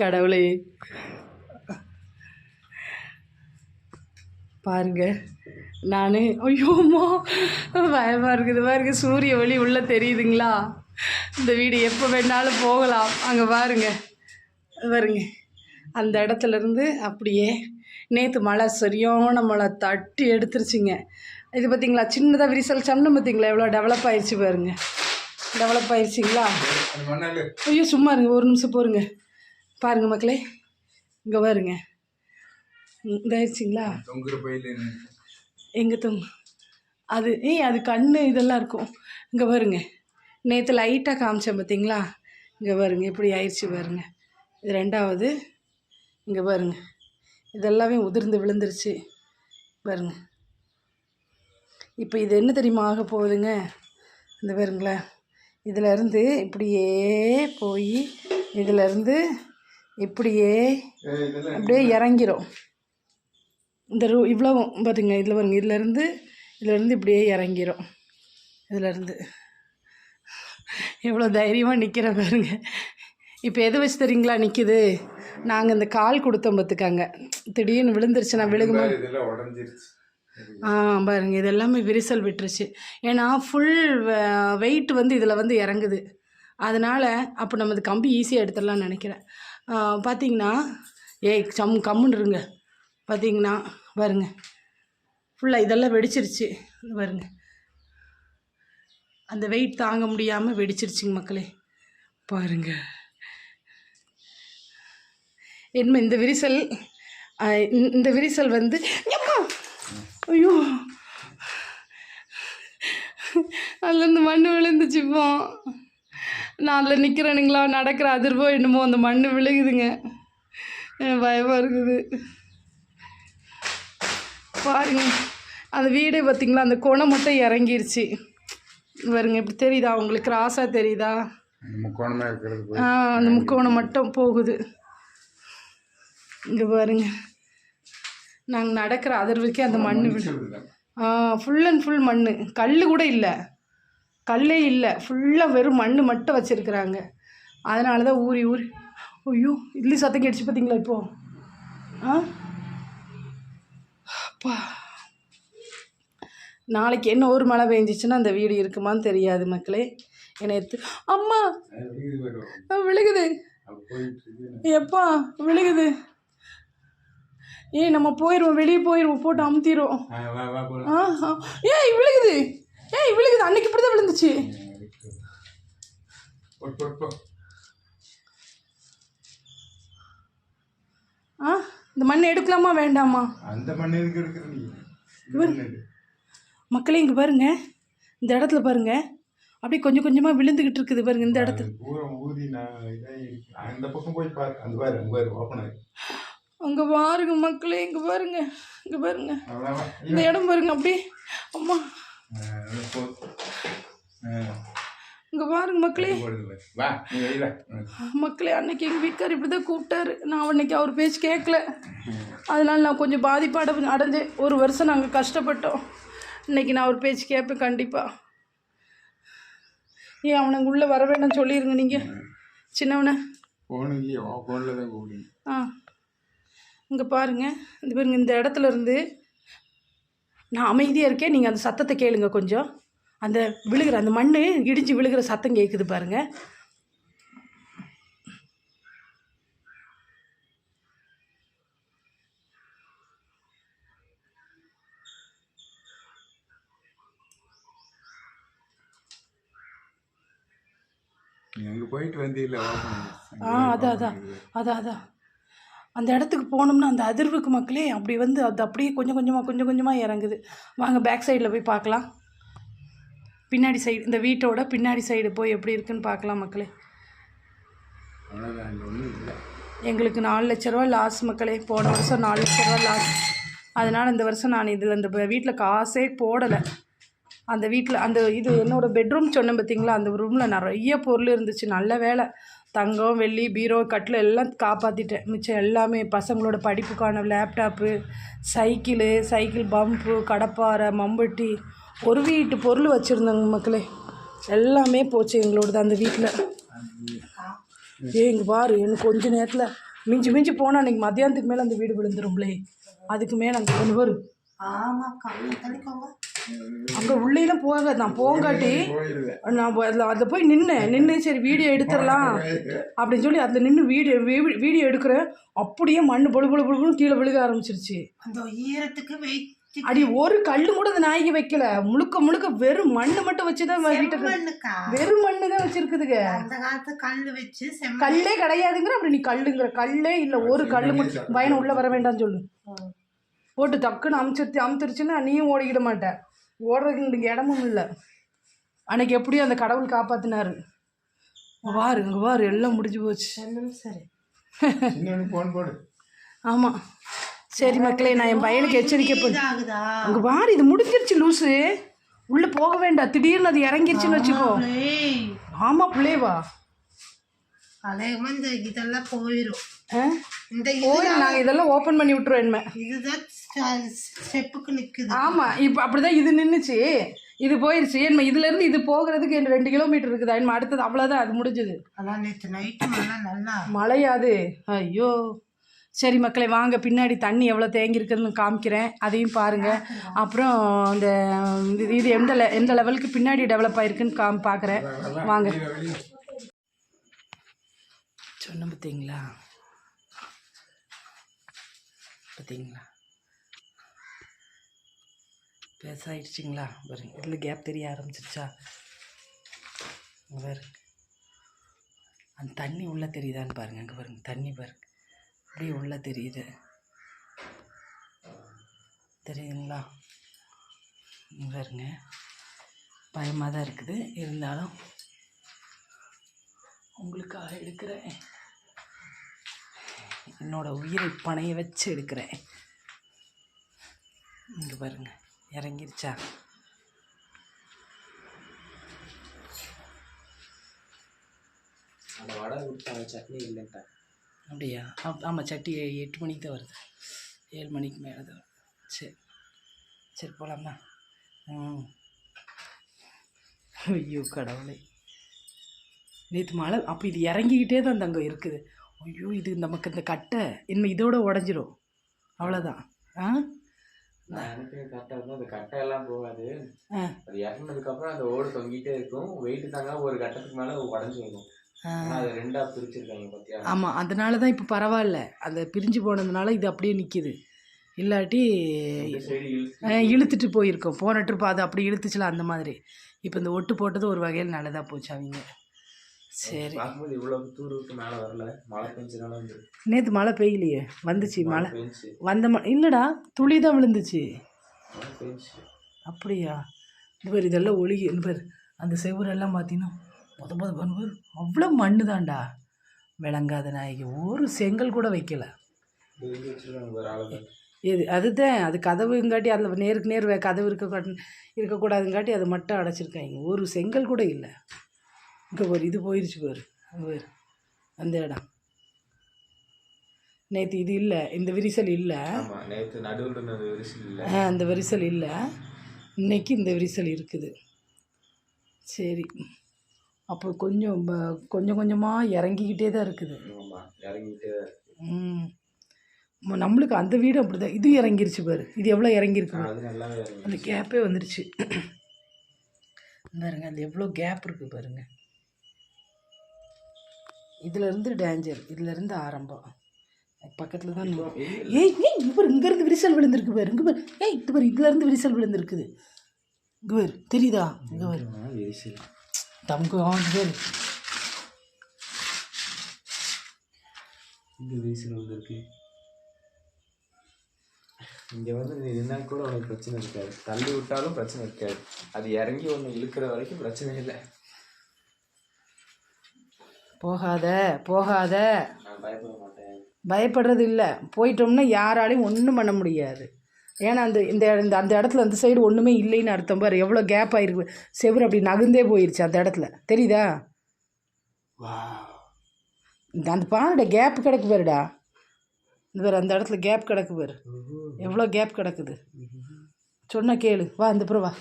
கடவுளே. பாருங்க நான் ஐயோம்மா பயமாக இருக்குது. பாருங்க சூரிய ஒளி உள்ளே தெரியுதுங்களா? இந்த வீடு எப்போ வேணாலும் போகலாம். அங்கே பாருங்க பாருங்க. அந்த இடத்துல இருந்து அப்படியே நேற்று மழை சரியான மழை தட்டி எடுத்துருச்சுங்க. இது பார்த்தீங்களா சின்னதாக விரிசல் சன்னம் பார்த்தீங்களா எவ்வளோ டெவலப் ஆயிடுச்சு பாருங்க. டெவலப் ஆயிடுச்சிங்களா ஐயோ சும்மா இருங்க ஒரு நிமிஷம் போருங்க. பாருங்க மக்களே இங்கே பாருங்க. பையில எங்கே தொங்க அது ஏய் அது கண் இதெல்லாம் இருக்கும். இங்கே பாருங்க. நேற்று லைட்டாக காமிச்சேன் பார்த்தீங்களா இங்கே பாருங்க இப்படி ஆயிடுச்சு பாருங்க. இது ரெண்டாவது. இங்கே பாருங்க. இதெல்லாமே உதிர்ந்து விழுந்துருச்சு. பாருங்க. இப்போ இது என்ன தெரியுமா ஆக போகுதுங்க? இந்த பாருங்களேன். இதில் இருந்து இப்படியே போய் இதில் இருந்து இப்படியே அப்படியே இறங்கிரும். இந்த ரூ இவ்வளவும் பாருங்க இதில் பாருங்க இதுலேருந்து இதுலேருந்து இப்படியே இறங்கிரும். இதுலேருந்து எவ்வளோ தைரியமாக நிற்கிற பாருங்க. இப்போ எது வச்சு தெரியுங்களா நிற்கிது நாங்கள் இந்த கால் கொடுத்தோம் பார்த்துக்காங்க திடீர்னு விழுந்துருச்சு நான் விழுகுமா ஆ பாருங்க இது எல்லாமே விரிசல் விட்டுருச்சு. ஏன்னா ஃபுல் வெயிட் வந்து இதில் வந்து இறங்குது. அதனால் அப்போ நம்ம கம்பி ஈஸியாக எடுத்துடலாம்னு நினைக்கிறேன். பார்த்தீங்கன்னா ஏய் சம் கம்முன்னு இருங்க. பார்த்தீங்கன்னா பாருங்க. ஃபுல்லாக இதெல்லாம் வெடிச்சிருச்சு. வருங்க பாருங்க. அந்த வெயிட் தாங்க முடியாமல் வெடிச்சிருச்சுங்க மக்களே. பாருங்க. என்ன இந்த விரிசல் இந்த- விரிசல் வந்து ஐயோ! அதுலேருந்து மண் விழுந்துச்சுப்போம் நான் அதில் நிற்கிறேனுங்களா நடக்கிற அதிர்வோ என்னமோ அந்த மண் விழுகுதுங்க. பயமாக இருக்குது. பாருங்க. அந்த வீடு பார்த்தீங்களா அந்த குணம் மட்டும் இறங்கிருச்சு. பாருங்க இப்படி தெரியுதா? உங்களுக்கு கிராஸாக தெரியுதா? ஆ அந்த முக்கோணம் மட்டும் போகுது. இங்கே பாருங்க. நாங்கள் நடக்கிற அதிர்வுக்கே அந்த மண் விழு. ஆ ஃபுல் அண்ட் ஃபுல் மண் கல் கூட இல்லை. கல்லே இல்லை. ஃபுல்லாக வெறும் மண் மட்டும் வச்சுருக்குறாங்க. அதனால தான் ஊறி ஊறி. ஐயோ இட்லி சத்தம் கேட்டுச்சு பார்த்தீங்களா இப்போ? ஆ? அப்பா. நாளைக்கு என்ன ஒரு மழை பெஞ்சிச்சுன்னா அந்த வீடு இருக்குமான்னு தெரியாது மக்களே. என்னை எடுத்து அம்மா! விழுகுது. எப்பா விழுகுது. ஏய் நம்ம போயிடுவோம் வெளியே போயிடுவோம் போட்டு அமுத்திடுவோம் ஆ. ஏய் விழுகுது. ஏய் விழுகுது. அன்னைக்கு இப்படி தான் விழுந்துச்சு ஆ இந்த மண் எடுக்கலாமா? வேண்டாமா? அந்த மண் எதுக்கு எடுக்கிற. மக்களே இங்கே பாருங்க. இந்த இடத்துல பாருங்க. அப்படியே கொஞ்சம் கொஞ்சமாக விழுந்துக்கிட்டு இருக்குது பாருங்க இந்த இடத்துல. அந்த பக்கம் போய் பாரு. அந்த பாரு அங்க பாரு ஓப்பன் ஆகி. அங்கே பாருங்க மக்களே இங்கே பாருங்க. இங்கே பாருங்க. இந்த இடம் பாருங்க அப்படியே. அம்மா. இங்கே பாருங்க மக்களே. மக்களே அன்னைக்கு எங்கள் வீட்டுக்கார் இப்படி தான் கூப்பிட்டாரு. நான் அன்னைக்கு அவர் பேச்சு கேட்கல. அதனால நான் கொஞ்சம் பாதிப்பாட அடைஞ்சேன் ஒரு வருஷம் நாங்கள் கஷ்டப்பட்டோம். இன்னைக்கு நான் அவர் பேச்சு கேட்பேன் கண்டிப்பாக ஏன் அவனை அங்கே உள்ளே வர வேண்டாம்னு சொல்லிடுங்க நீங்கள் சின்னவனை. ஃபோனுக்கு உன் ஃபோனில் தான் கூப்பிடுங்க. ஆ. இங்கே பாருங்க. இந்த பாருங்க இந்த இடத்துல இருந்து நான் அமைதியாக இருக்கேன் நீங்கள் அந்த சத்தத்தை கேளுங்க கொஞ்சம். அந்த விழுகிற அந்த மண் இடிஞ்சு விழுகிற சத்தம் கேட்குது பாருங்க. நீ அங்கே போயிட்டு வந்தீல்ல ஆ அதான் அதான் அதான் அதான் அந்த இடத்துக்கு போனோம்னா அந்த அதிர்வுக்கு மக்களே அப்படி வந்து அது அப்படியே கொஞ்சம் கொஞ்சமாக கொஞ்சம் கொஞ்சமாக இறங்குது. வாங்க பேக் சைடில் போய் பார்க்கலாம். பின்னாடி சைடு இந்த வீட்டோட பின்னாடி சைடு போய் எப்படி இருக்குன்னு பார்க்கலாம் மக்களே. எங்களுக்கு நாலு லட்ச ரூபா லாஸ் மக்களே. போன வருஷம் நாலு லட்ச ரூபா லாஸ் அதனால் இந்த வருஷம் நான் இதில் இந்த வீட்டில் காசே போடலை. அந்த வீட்டில் அந்த இது என்னோடய பெட்ரூம் சொன்னேன் பார்த்தீங்களா அந்த ரூமில் நிறைய பொருள் இருந்துச்சு. நல்ல வேலை. தங்கம் வெள்ளி பீரோ கட்டில் எல்லாம் காப்பாற்றிட்டேன் மிச்சம் எல்லாமே பசங்களோட படிப்புக்கான லேப்டாப்பு சைக்கிளு சைக்கிள் பம்பு கடப்பாரை மம்பட்டி ஒரு வீட்டு பொருள் வச்சுருந்தாங்க மக்களே. எல்லாமே போச்சு எங்களோடது அந்த வீட்டில் ஏ இங்கே பாரு எனக்கு கொஞ்ச நேரத்தில் மிஞ்சி மிஞ்சி போனால் அன்றைக்கி மத்தியானத்துக்கு மேலே அந்த வீடு விழுந்துரும்லே. அதுக்கு மேலே அங்கே கொண்டு வரும் ஆமா அங்கே உள்ளேலாம் போக நான் போங்காட்டி நான் அதில் போய் நின்னேன் நின்று சரி வீடியோ எடுத்துடலாம் அப்படின்னு சொல்லி அதில் நின்று வீடியோ வீடியோ எடுக்கிறேன். அப்படியே மண் பொழு பொழு பொழுன்னு கீழே விழுக ஆரம்பிச்சிருச்சு. அந்த ஈரத்துக்கு வெயிட் அடி ஒரு கல்லு கூட அந்த நாய்க்கு வைக்கல. முழுக்க முழுக்க வெறும் மண்ணு மட்டும் வச்சு தான் வீட்டுக்கு செம்மண்ணுக்கா வெறும் மண்ணு தான் வச்சிருக்குதுங்க. அந்த காலத்து கல்லு வச்சு கல்லே கிடையாதுங்கிற அப்படி நீ கல்லுங்கிற. கல்லே இல்லை ஒரு கல்லு மட்டும். பையனை உள்ளே வர வேண்டாம்னு சொல்லு. போட்டு டக்குன்னு அமுச்சிருச்சு அமுத்துருச்சுன்னா நீயும் ஓடிக்கிட மாட்ட. ஓடுறதுக்கு இடமும் இல்லை. அன்னைக்கு எப்படியும் அந்த கடவுள் காப்பாத்தினாரு. இங்க பாரு இங்கே பாரு எல்லாம் முடிஞ்சு போச்சு. சரி. ஃபோன் போடு. ஆமாம் சரி மக்களே நான் என் பையனுக்கு எச்சரிக்கை பண்ண அங்கே பாரு இது முடிஞ்சிருச்சு லூசு. உள்ளே போக வேண்டாம். திடீர்னு அது இறங்கிருச்சுன்னு வச்சுக்கோ. ஆமாம் பிள்ளைவா. அநேகமா இந்த இதெல்லாம் போயிடும் இந்த நாங்கள் இதெல்லாம் ஓப்பன் பண்ணி விட்டுருவோம் என்ன இதுதான் ஸ்டெப்புக்கு நிக்குது. ஆமாம் இப்போ அப்படிதான் இது நின்றுச்சு இது போயிருச்சு. என்ன இதுலேருந்து இது போகிறதுக்கு எனக்கு ரெண்டு கிலோமீட்டர் இருக்குதா. என்ன அடுத்தது அவ்வளோதான் அது முடிஞ்சது. அதான் நேற்று நைட்டு மழை நல்லா. மழையாது. ஐயோ. சரி மக்களே வாங்க. பின்னாடி தண்ணி எவ்வளோ தேங்கியிருக்குன்னு காமிக்கிறேன். அதையும் பாருங்கள் அப்புறம் இந்த இது- இது எந்த எந்த லெவலுக்கு பின்னாடி டெவலப் ஆயிருக்குன்னு காம் பார்க்குறேன். வாங்க. பார்த்தீங்களா பார்த்தீங்களா பேசாயிடுச்சிங்களா? பாருங்க இதில் கேப் தெரிய ஆரம்பிச்சிருச்சா? அங்கே பாருங்க அந்த தண்ணி உள்ளே தெரியுதான்னு பாருங்க அங்கே பாருங்க தண்ணி பாருங்க அப்படியே உள்ளே தெரியுது. தெரியுதுங்களா? பாருங்க. பயமாக தான் இருக்குது. இருந்தாலும் உங்களுக்காக எடுக்கிறேன். என்னோட உயிரை பணைய வச்சு எடுக்கிறேன். இங்கே பாருங்க இறங்கிருச்சா? அந்த வடை கொடுத்தாங்க சட்னி இல்லைன்ட்டாங்க அப்படியா? ஆமாம் சட்டி எட்டு மணிக்கு தான் வருது. ஏழு மணிக்கு மேலே தான் சரி சரி போகலாமா ம். ஐயோ கடவுளே. நேற்று மழை அப்போ இது இறங்கிக்கிட்டே தான் அங்கே இருக்குது. ஐயோ இது நமக்கு இந்த கட்டை இனிமேல் இதோட உடஞ்சிரும். அவ்வளோதான் ஆ? நான் எனக்கு கரெக்டாக இருக்கும். அந்த கட்டை எல்லாம் போகாது. ஆ. அது இறங்கினதுக்கப்புறம் அந்த ஓடு தொங்கிட்டே இருக்கும். வெயிட் தாங்க ஒரு கட்டத்துக்கு மேலே உடஞ்சி வரும் ஆ. ஆனா அதை ரெண்டா பிரிச்சிருக்காங்க பார்த்தியா ஆமாம் அதனால தான் இப்போ பரவாயில்ல. அந்த பிரிஞ்சு போனதுனால இது அப்படியே நிற்கிது இல்லாட்டி இழுத்துட்டு போயிருக்கோம். போன ட்ரிப் அது அப்படி இழுத்துச்சுல அந்த மாதிரி. இப்போ இந்த ஒட்டு போட்டது ஒரு வகையில் நல்லதாக போச்சு அவங்க. சரி. பார்க்கும்போது இவ்வளவு தூரத்துக்கு மேலே வரல. மழை பெஞ்சதுனால வந்து நேற்று மழை பெய்யலையே. வந்துச்சு மழை வந்த ம இல்லைடா துளி தான் விழுந்துச்சு. அப்படியா? இந்த பேர் இதெல்லாம் ஒழுகி இந்த பேர் அந்த செவுரெல்லாம் பார்த்தீங்கன்னா முத முத பண்ணுவார் அவ்வளோ மண்ணு தான்டா விளங்காத நாய்க்கு ஒரு செங்கல் கூட வைக்கல. இது அதுதான் அது கதவுங்காட்டி அந்த நேருக்கு நேர் கதவு இருக்க இருக்கக்கூடாதுங்காட்டி அது மட்டும் அடைச்சிருக்காங்க. ஒரு செங்கல் கூட இல்லை. இங்கே ஒரு இது போயிருச்சு பாரு பாரு அந்த இடம். நேற்று இது இல்லை இந்த விரிசல் இல்லை. நேற்று நடுவில் விரிசல் இல்லை. ஆ, அந்த விரிசல் இல்லை. இன்னைக்கு இந்த விரிசல் இருக்குது. சரி. அப்போ கொஞ்சம் கொஞ்சம் கொஞ்சமாக இறங்கிக்கிட்டே தான் இருக்குது. தான் இருக்கு. ம். நம்மளுக்கு அந்த வீடு அப்படிதான். இது இறங்கிருச்சு பாரு. இது எவ்வளோ இறங்கியிருக்கு? பாரு. அந்த கேப்பே வந்துருச்சு. பாருங்க அது எவ்வளோ கேப் இருக்குது பாருங்க. இதுலேருந்து டேஞ்சர் இதுலேருந்து ஆரம்பம். பக்கத்தில் தான் ஏய் ஏய் இவர் இங்கேருந்து விரிசல் விழுந்திருக்கு பாரு இங்கே பாரு. ஏய் இது பாரு இதுலேருந்து விரிசல் விழுந்திருக்குது. இங்கே பாரு தெரியுதா? இங்கே பாரு. விரிசல். தங்கம் இங்க பாரு. இந்த விரிசல் வந்திருக்கு இங்க வந்து நீ நின்னா கூட உனக்கு பிரச்சனை இருக்காது. தள்ளி விட்டாலும் பிரச்சனை இருக்காது. அது இறங்கி ஒன்று இழுக்கிற வரைக்கும் பிரச்சனை இல்லை. போகாத போகாத. பயப்படுறது இல்லை போயிட்டோம்னா யாராலையும் ஒன்றும் பண்ண முடியாது. ஏன்னா அந்த இந்த இந்த அந்த இடத்துல அந்த சைடு ஒன்றுமே இல்லைன்னு அர்த்தம். பாரு எவ்வளோ கேப் ஆயிருக்கு. செவுரு அப்படி நகுந்தே போயிருச்சு அந்த இடத்துல. தெரியுதா? வா இந்த அந்த பாருடா கேப் கிடக்கு பாருடா. இந்த பாரு அந்த இடத்துல கேப் கிடக்கு பாரு. எவ்வளோ கேப் கிடக்குது. சொன்ன கேளு. வா இந்த புறம் வா.